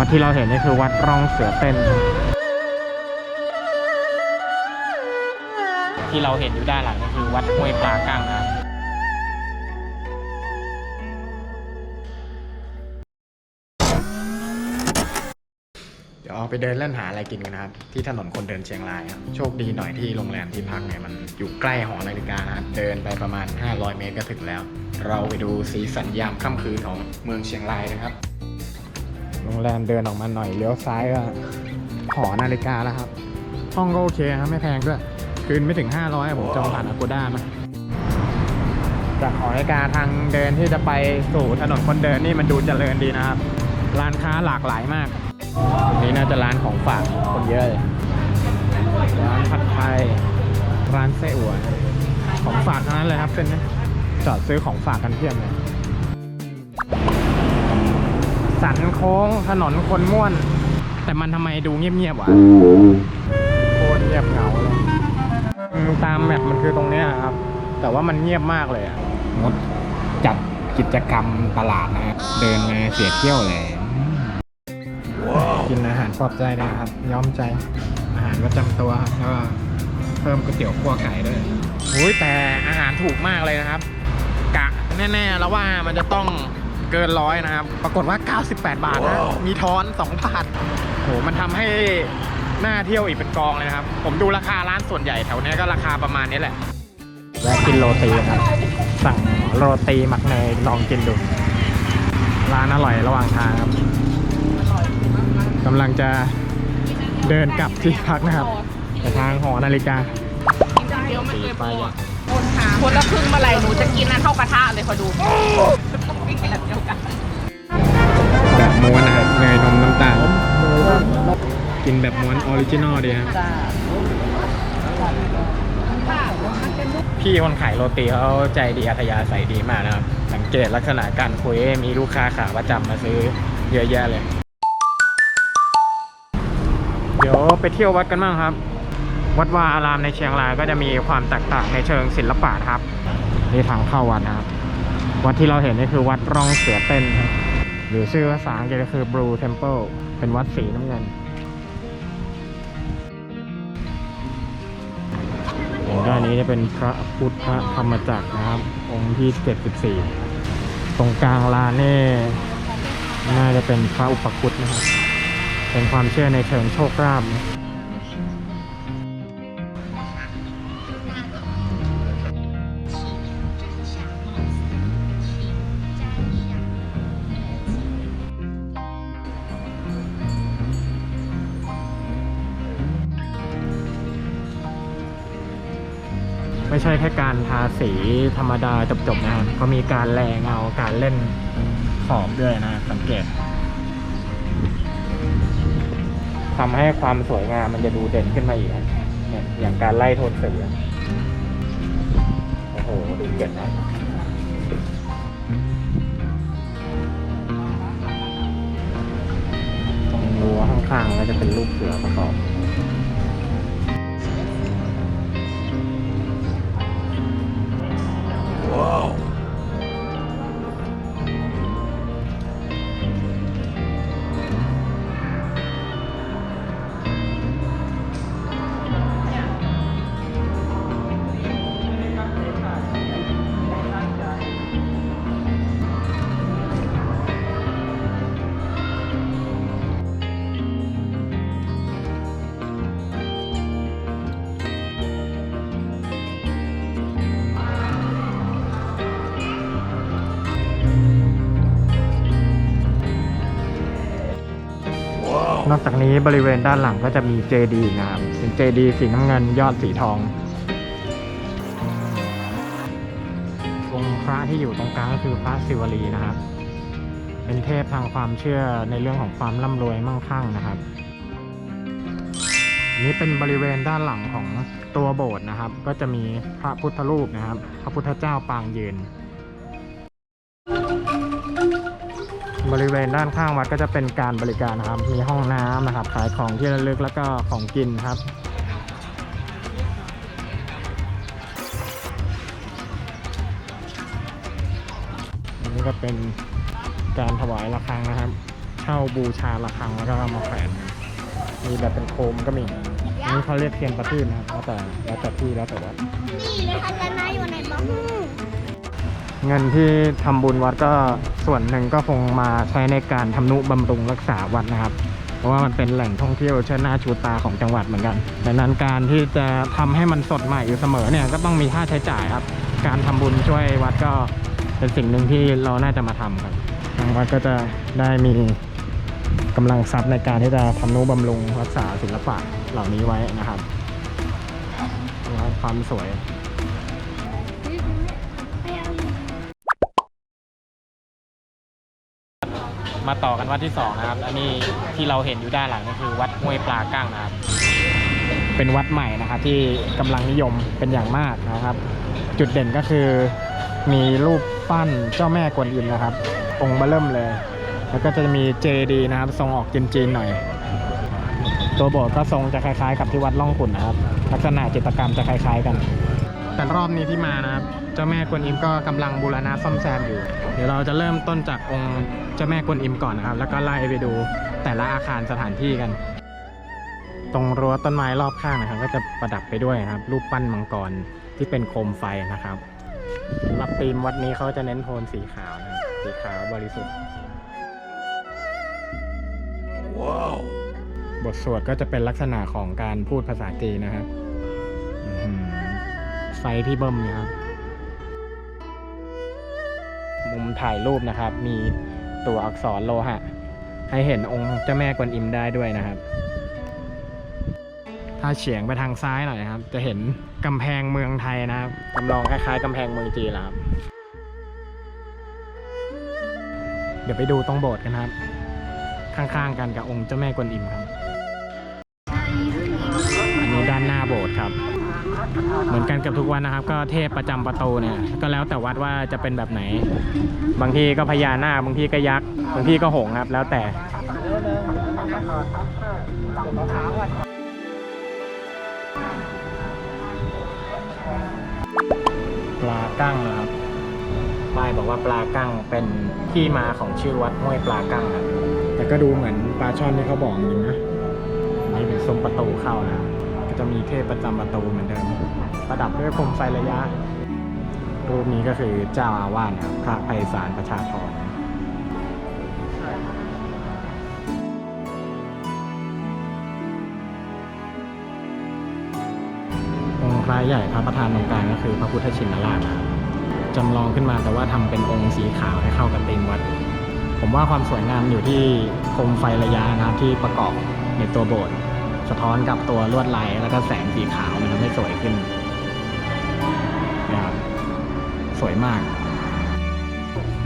วัดที่เราเห็นนี่คือวัดร่องเสือเต้น ที่เราเห็นอยู่ด้านหลังก็คือวัดห้วยปลาก้างครับเดี๋ยวออกไปเดินเล่นหาอะไรกินกันนะครับ ที่ถนนคนเดินเชียงรายครับโชคดีหน่อยที่โรงแรมที่พักเนี่ยมันอยู่ใกล้หอนาฬิกานะครับเดินไปประมาณ 500 เมตรก็ถึงแล้ว เราไปดูสีสันยามค่ำคืนของเมืองเชียงรายนะครับ โรงแรมเดินออกมาหน่อยเลี้ยวซ้ายก็หอนาฬิกาแล้วครับ ห้องก็โอเคครับไม่แพงด้วยคืนไม่ถึง 500 ผมจองผ่านอากูด้ามาจากหอนาฬิกาทางเดินที่จะไปสู่ถนนคนเดินนี่มันดูเจริญดีนะครับ ร้านค้าหลากหลายมากนี่น่าจะร้านของฝากคนเยอะเลยร้านผัดไทยร้านไส้อั่วของฝากทั้งนั้นเลยครับเป็นจอดซื้อของฝากกันเพียบเลย สันโค้งถนนคนม่วน แต่มันทำไมดูเงียบๆวะโคตรเงียบเหงาเลยอืมตามแมปมันคือตรงเนี้ยครับ แต่ว่ามันเงียบมากเลยอะงดจัดกิจกรรมตลาดนะครับเดินมาเสียเที่ยวเลยกินอาหารปลอบใจนะครับ ย้อมใจอาหารประจำตัวครับแล้วก็เพิ่มก๋วยเตี๋ยวคั่วไก่ด้วยอุ้ยแต่อาหารถูกมากเลยนะครับ กะแน่ๆแล้วว่ามันจะต้อง เกินร้อยนะครับ ปรากฏว่า 98 บาทนะ มีทอน2บาทโหมันทำให้น่าเที่ยวอีกเป็นกองเลยนะครับ ผมดูราคาร้านส่วนใหญ่แถวเนี้ยก็ราคาประมาณนี้แหละแวะกินโรตีครับ สั่งโรตีหมักเนยลองกินดู ร้านอร่อยระหว่างทางครับกำลังจะเดินกลับที่พักนะครับแต่ทางหอนาฬิกาเดี๋ยวมันสีเลยไปบอกอะคนหาคนละครึ่งเมื่อไหร่หนูจะกินนะเข้ากระทะเลยพอดู วิ่งแบบเดียวกันแบบม้วนนะครับเนยนมน้ำตาล กินแบบม้วนออริจินอลดีครับพี่คนขายโรตีเขาใจดีอัธยาศัยดีมากนะครับ สังเกตลักษณะการคุยมีลูกค้าขาประจำมาซื้อเยอะแยะเลย เดี๋ยวไปเที่ยววัดกันบ้างครับ วัดวาอารามในเชียงรายก็จะมีความแตกต่างในเชิงศิลปะครับนี่ทางเข้าวัดนะครับ วัดที่เราเห็นนี่คือวัดร่องเสือเต้นครับหรือชื่อภาษาอังกฤษก็คือ Blue Temple เป็นวัดสีน้ำเงินด้านนี้จะเป็นพระพุทธธรรมจักรนะครับ องค์ที่ 74 ตรงกลางลานนี่น่าจะเป็นพระอุปคุตนะครับ เป็นความเชื่อในเชิงโชคลาภ ช่แค่การทาสีธรรมดาจบๆนะครับก็มีการแลเงาการเล่นขอบด้วยนะสังเกตทำให้ความสวยงามมันจะดูเด่นขึ้นมาอีกอะเนี่ยอย่างการไล่โทนสีอโอ้โห ดูเด่นนะตรงรั้วข้างๆก็จะเป็นรูปเสือประกอบ Whoa. นอกจากนี้บริเวณด้านหลังก็จะมีเจดีย์นะครับเป็นเจดีย์สีน้ำเงินยอดสีทององค์พระที่อยู่ตรงกลางก็คือพระศิวลีนะครับ เป็นเทพทางความเชื่อในเรื่องของความร่ำรวยมั่งคั่งนะครับอันนี้เป็นบริเวณด้านหลังของตัวโบสถ์นะครับ ก็จะมีพระพุทธรูปนะครับ พระพุทธเจ้าปางยืน บริเวณด้านข้างวัดก็จะเป็นการบริการนะครับ มีห้องน้ำนะครับ ขายของที่ระลึกแล้วก็ของกินครับอันนี้ก็เป็นการถวายระฆังนะครับ เช่าบูชาระฆังแล้วก็มาแขวนมีแบบเป็นโคมก็มีอันนี้เขาเรียกเทียนประทีปนะครับแล้วแต่แล้วแต่ที่แล้วแต่วัดนี่เลยค่ะจะนาอยู่ไหนบ้าง เงินที่ทำบุญวัดก็ส่วนหนึ่งก็คงมาใช้ในการทำนุบำรุงรักษาวัดนะครับ เพราะว่ามันเป็นแหล่งท่องเที่ยวเชิดหน้าชูตาของจังหวัดเหมือนกันดังนั้นการที่จะทำให้มันสดใหม่อยู่เสมอเนี่ยก็ต้องมีค่าใช้จ่ายครับ การทำบุญช่วยวัดก็เป็นสิ่งหนึ่งที่เราน่าจะมาทำกันทางวัดก็จะได้มีกำลังทรัพย์ในการที่จะทำนุบำรุงรักษาศิลปะเหล่านี้ไว้นะครับดูครับความสวย มาต่อกันวัดที่สองนะครับอันนี้ที่เราเห็นอยู่ด้านหลังก็คือ วัดห้วยปลากั้งนะครับ เป็นวัดใหม่นะครับที่กำลังนิยมเป็นอย่างมากนะครับ จุดเด่นก็คือมีรูปปั้นเจ้าแม่กวนอิมนะครับ องค์เบอเริ่มเลย แล้วก็จะมีเจดีนะครับ ทรงออกจีนๆหน่อย ตัวโบสถ์ก็ทรงจะคล้ายๆ กับที่วัดล่องขุนนะครับ ลักษณะจิตรกรรมจะคล้าย ๆ กัน แต่รอบนี้ที่มานะครับ เจ้าแม่กวนอิมก็กำลังบูรณะซ่อมแซมอยู่ เดี๋ยวเราจะเริ่มต้นจากองค์เจ้าแม่กวนอิมก่อนนะครับ แล้วก็ไล่ไปดูแต่ละอาคารสถานที่กัน ตรงรั้วต้นไม้รอบข้างนะครับ ก็จะประดับไปด้วยนะครับ รูปปั้นมังกรที่เป็นโคมไฟนะครับสำหรับธีมวัดนี้เขาจะเน้นโทนสีขาวนะครับสีขาวบริสุทธิ์บทสวดก็จะเป็นลักษณะของการพูดภาษาจีนนะครับอื้อหือไฟที่เบิ่มเนะครับ มุมถ่ายรูปนะครับ มีตัวอักษรโลหะ ให้เห็นองค์เจ้าแม่กวนอิมได้ด้วยนะครับ ถ้าเฉียงไปทางซ้ายหน่อยนะครับ จะเห็นกำแพงเมืองไทยนะครับจำลองคล้ายๆกำแพงเมืองจีนครับ เดี๋ยวไปดูตรงโบสถ์กันครับ ข้างๆกันกับองค์เจ้าแม่กวนอิมครับ อันนี้ด้านหน้าโบสถ์ครับ เหมือนกันกับทุกวันนะครับ ก็เทพประจำประตูเนี่ยก็แล้วแต่วัดว่าจะเป็นแบบไหน บางทีก็พญานาคบางทีก็ยักษ์บางทีก็หงส์ครับแล้วแต่ปลากั้งนะครับป้ายบอกว่าปลากั้งเป็นที่มาของชื่อวัดห้วยปลากั้งครับแต่ก็ดูเหมือนปลาช่อนที่เขาบอกจริงนะนี่เป็นซุ้มประตูเข้านะก็จะมีเทพประจำประตูเหมือนเดิม ประดับด้วยโคมไฟระยะ รูปนี้ก็คือเจ้าอาวาสนะครับพระไพศาลประชาธรองค์พระใหญ่พระประธานตรงกลางก็คือพระพุทธชินราชนะครับจำลองขึ้นมาแต่ว่าทำเป็นองค์สีขาวให้เข้ากับธีมวัด ผมว่าความสวยงามอยู่ที่โคมไฟระยะนะครับที่ประกอบในตัวโบสถ์สะท้อนกับตัวลวดลายแล้วก็แสงสีขาวมันทำให้สวยขึ้นนะครับ สวยมาก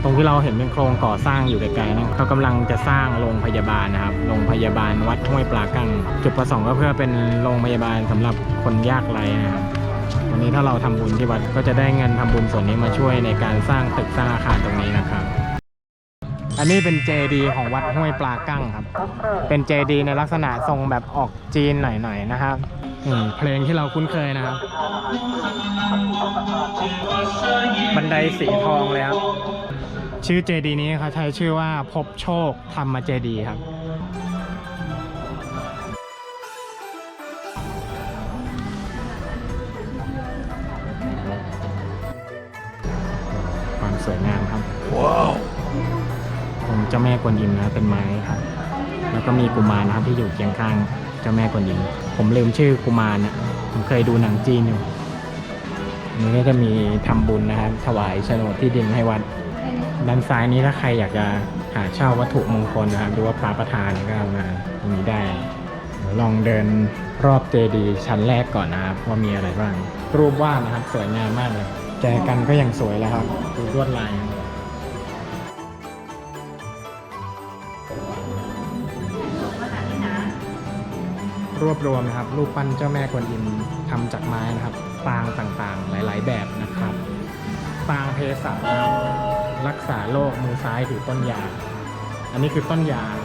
ตรงที่เราเห็นเป็นโครงก่อสร้างอยู่ไกลๆนะเขากำลังจะสร้างโรงพยาบาลนะครับโรงพยาบาลวัดห้วยปลากังจุดประสงค์ก็เพื่อเป็นโรงพยาบาลสำหรับคนยากไร้นะครับวันนี้ถ้าเราทำบุญที่วัดก็จะได้เงินทำบุญส่วนนี้มาช่วยในการสร้างตึกสร้างอาคารตรงนี้นะครับ อันนี้เป็นเจดีของวัดห้วยปลากั้งครับ เป็นเจดีในลักษณะทรงแบบออกจีนหน่อยๆนะครับ อืมเพลงที่เราคุ้นเคยนะครับ บันไดสีทองเลยครับ ชื่อเจดีนี้เขาใช้ชื่อว่าพบโชคธรรมเจดีครับ ความสวยงามครับองค์เจ้าแม่กวนอิมนะครับเป็นไม้ครับ แล้วก็มีกุมารนะครับที่อยู่เคียงข้างเจ้าแม่กวนอิม ผมลืมชื่อกุมารนะผมเคยดูหนังจีนอยู่นนี้ก็จะมีทำบุญนะครับ ถวายโฉนดที่ดินให้วัด ด้านซ้ายนี้ถ้าใครอยากจะหาเช่าวัตถุมงคลนะครับดูว่าพระประธานก็เอามาตรงนี้ได้ ลองเดินรอบเจดีย์ชั้นแรกก่อนนะครับว่ามีอะไรบ้าง รูปวาดนะครับ สวยงามมากเลยแจกันก็ยังสวยแล้วครับดูลวดลาย รวบรวมนะครับ รูปปั้นเจ้าแม่กวนอิมทำจากไม้นะครับปางต่างๆ หลาย ๆ แบบนะครับปางเภสัชนะครับรักษาโรคมือซ้ายถือต้นยางอันนี้คือต้นยาง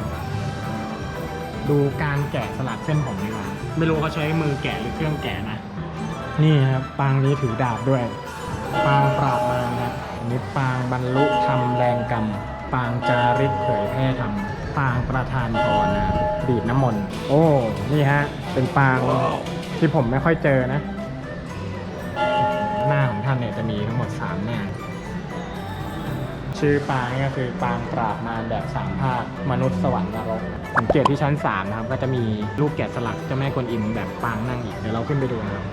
ดูการแกะสลักเส้นผมดีกว่าไม่รู้เขาใช้มือแกะหรือเครื่องแกะนะ นี่ครับปางนี้ถือดาบด้วย ปางปราบมารนะครับอันนี้ปางบรรลุธรรมแรงกรรม ปางจาริกเผยแพร่ธรรม ปางประธานพรนะครับ ดีดน้ำมนต์ โอ้ นี่ฮะ เป็นปางที่ผมไม่ค่อยเจอนะ หน้าของท่านเนี่ยจะมีทั้งหมด3หน้า ชื่อปางนี่ก็คือปางปราบมารแบบสามภาค มนุษย์สวรรค์นรกสังเกตที่ชั้น 3 นะครับ ก็จะมีรูปแกะสลักเจ้าแม่กวนอิมแบบปางนั่งอีก เดี๋ยวเราขึ้นไปดูนะครับ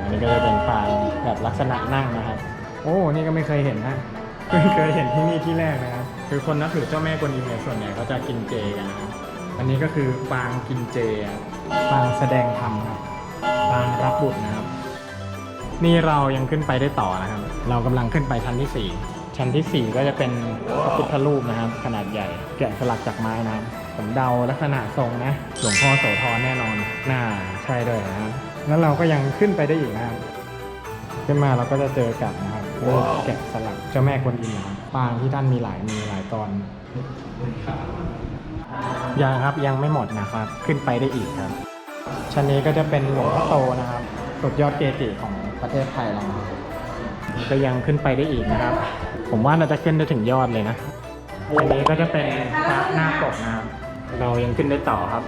อันนี้ก็จะเป็นปางแบบลักษณะนั่งนะครับ โอ้ นี่ก็ไม่เคยเห็นนะเพิ่งเคยเห็นที่นี่ที่แรกนะครับ คือคนนับถือเจ้าแม่กวนอิมเนี่ยส่วนใหญ่เขาจะกินเจกันนะครับ อันนี้ก็คือปางกินเจครับปางแสดงธรรมครับปางรับบุตรนะครับ นี่เรายังขึ้นไปได้ต่อนะครับ เรากำลังขึ้นไปชั้นที่ 4 ชั้นทีสี่ 4 ก็จะเป็นพระพุทธรูปนะครับ ขนาดใหญ่แกะสลักจากไม้นะครับผมเดาลักษณะทรงนะหลวงพ่อโสธรแน่นอนน่าใช่ด้วยนะครับแล้วเราก็ยังขึ้นไปได้อีกนะครับขึ้นมาเราก็จะเจอกับนะครับรูปแกะสลักเจ้าแม่กวนอิมนะครับปางที่ท่านมีหลายมีหลายตอน ยังครับยังไม่หมดนะครับ ขึ้นไปได้อีกครับ ชั้นนี้ก็จะเป็นหลวงพ่อโตนะครับ สุดยอดเกจิของประเทศไทยเรานะครับก็ยังขึ้นไปได้อีกนะครับ ผมว่าน่าจะขึ้นได้ถึงยอดเลยนะอันนี้ก็จะเป็นพระหน้าปกนะครับ เรายังขึ้นได้ต่อครับ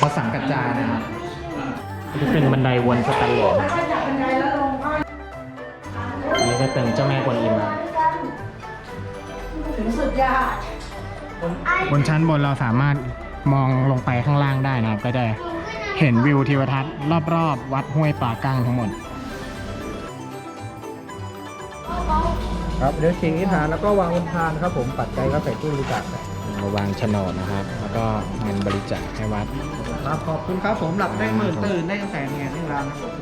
พระสังกัจจายนะครับนี่เป็นบันไดวนสแตนเลสนะครับอันนี้ก็เป็นเจ้าแม่กวนอิมนะครับ บนชั้นบนเราสามารถมองลงไปข้างล่างได้นะครับ ก็จะเห็นวิวทิวทัศน์รอบๆ วัดห้วยป่ากั้งทั้งหมด ครับเดี๋ยวชิงนิทานแล้วก็วางบนพานครับผมปัจจัยก็ใส่ตู้บริจาคไปมาวางโฉนดนะครับ แล้วก็เงินบริจาคให้วัด ครับขอบคุณครับผมหลับได้หมื่นตื่นได้แสนเงี้ยนี่ร้านครับผม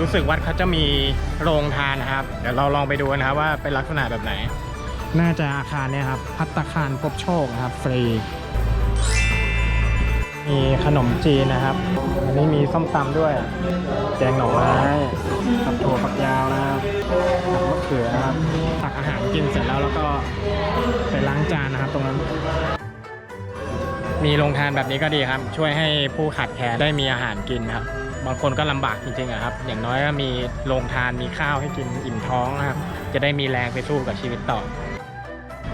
รู้สึกวัดเขาจะมีโรงทานนะครับ เดี๋ยวเราลองไปดูนะครับว่าเป็นลักษณะแบบไหน น่าจะอาคารเนี่ยครับ พัตตาคารพบโชคนะครับฟรี มีขนมจีนนะครับ อันนี้มีส้มตำด้วย แกงหน่อไม้กับถั่วฝักยาวนะครับกับมะเขือนะครับตักอาหารกินเสร็จแล้วแล้วก็ไปล้างจานนะครับตรงนั้น มีโรงทานแบบนี้ก็ดีครับ ช่วยให้ผู้ขาดแคลนได้มีอาหารกินครับบางคนก็ลำบากจริงๆอะครับ อย่างน้อยก็มีโรงทานมีข้าวให้กินอิ่มท้องนะครับ จะได้มีแรงไปสู้กับชีวิตต่อ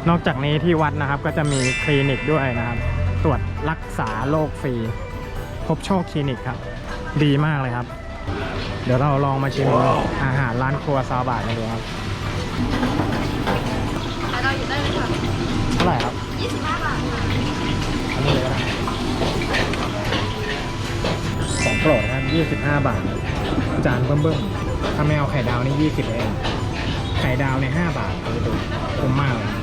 นอกจากนี้ที่วัดนะครับก็จะมีคลินิกด้วยนะครับ ตรวจรักษาโรคฟรี พบโชคคลินิกครับ ดีมากเลยครับ เดี๋ยวเราลองมาชิมอาหารร้านครัวซาบาทกันดูครับเราอยู่ได้เลยค่ะเท่าไหร่ครับ25บาทอันนี้เลยก็ได้ของโปรดครับ25 บาท จานเบิ่มๆถ้าไม่เอาไข่ดาวนี่20เองไข่ดาวใน5บาทเอาไปดูคุ้มมากเลยครับ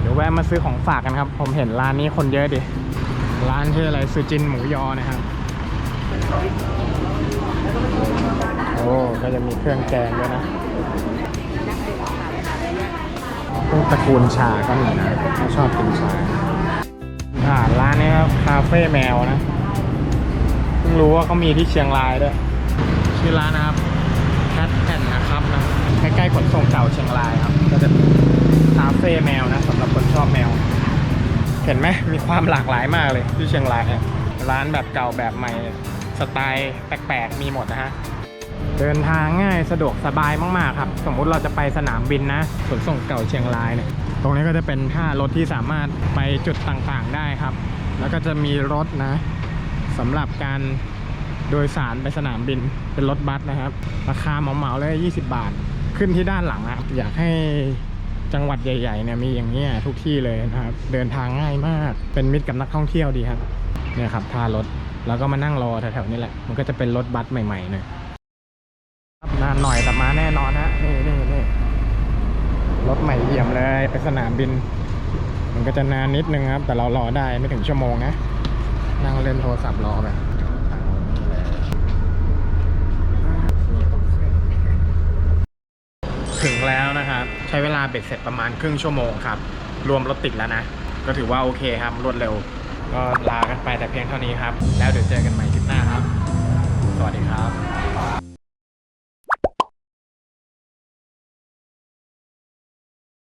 เดี๋ยวแวะ มาซื้อของฝากกันครับ ผมเห็นร้านนี้คนเยอะดิ ร้านชื่ออะไรซูจินหมูยอนะครับ โอ้ก็จะมีเครื่องแกงด้วยนะพวกตระกูลชาก็มีนะถ้าชอบกินชาอ่าร้านนี้ครับคาเฟ่แมวนะเพิ่งรู้ว่าเขามีที่เชียงรายด้วย ชื่อร้านนะครับแคทแอนนะครับนะใกล้ๆขนส่งเก่าเชียงรายครับ ก็จะคาเฟ่แมวนะสำหรับคน ชอบแมว เห็นไหมมีความหลากหลายมากเลยที่เชียงรายร้านแบบเก่าแบบใหม่สไตล์แปลกๆมีหมดนะฮะเดินทางง่ายสะดวกสบายมากๆครับ สมมุติเราจะไปสนามบินนะขนส่งเก่าเชียงรายเนี่ยตรงนี้ก็จะเป็นท่ารถที่สามารถไปจุดต่างๆได้ครับ แล้วก็จะมีรถนะสำหรับการโดยสารไปสนามบินเป็นรถบัสนะครับ ราคาเหมาๆเลย 20 บาท ขึ้นที่ด้านหลังอะอยากให้ จังหวัดใหญ่ๆเนี่ยมีอย่างนี้ทุกที่เลยนะครับ เดินทางง่ายมากเป็นมิตรกับนักท่องเที่ยวดีครับเนี่ยครับท่ารถแล้วก็มานั่งรอแถวๆนี้แหละ มันก็จะเป็นรถบัสใหม่ๆหน่อยนานหน่อยแต่มาแน่นอนฮะนี่นี่นี่รถใหม่เยี่ยมเลยไปสนามบิน มันก็จะนานนิดนึงครับ แต่เรารอได้ไม่ถึงชั่วโมงนะนั่งเล่นโทรศัพท์รอไปถึงแล้วนะ ช้เวลาเบ็ดเสร็จประมาณครึ่งชั่วโมงครับ รวมรถติดแล้วนะ ก็ถือว่าโอเคครับ รวดเร็ว ก็ลากันไปแต่เพียงเท่านี้ครับ แล้วเดี๋ยวเจอกันใหม่คลิปหน้าครับ สวัสดีครับ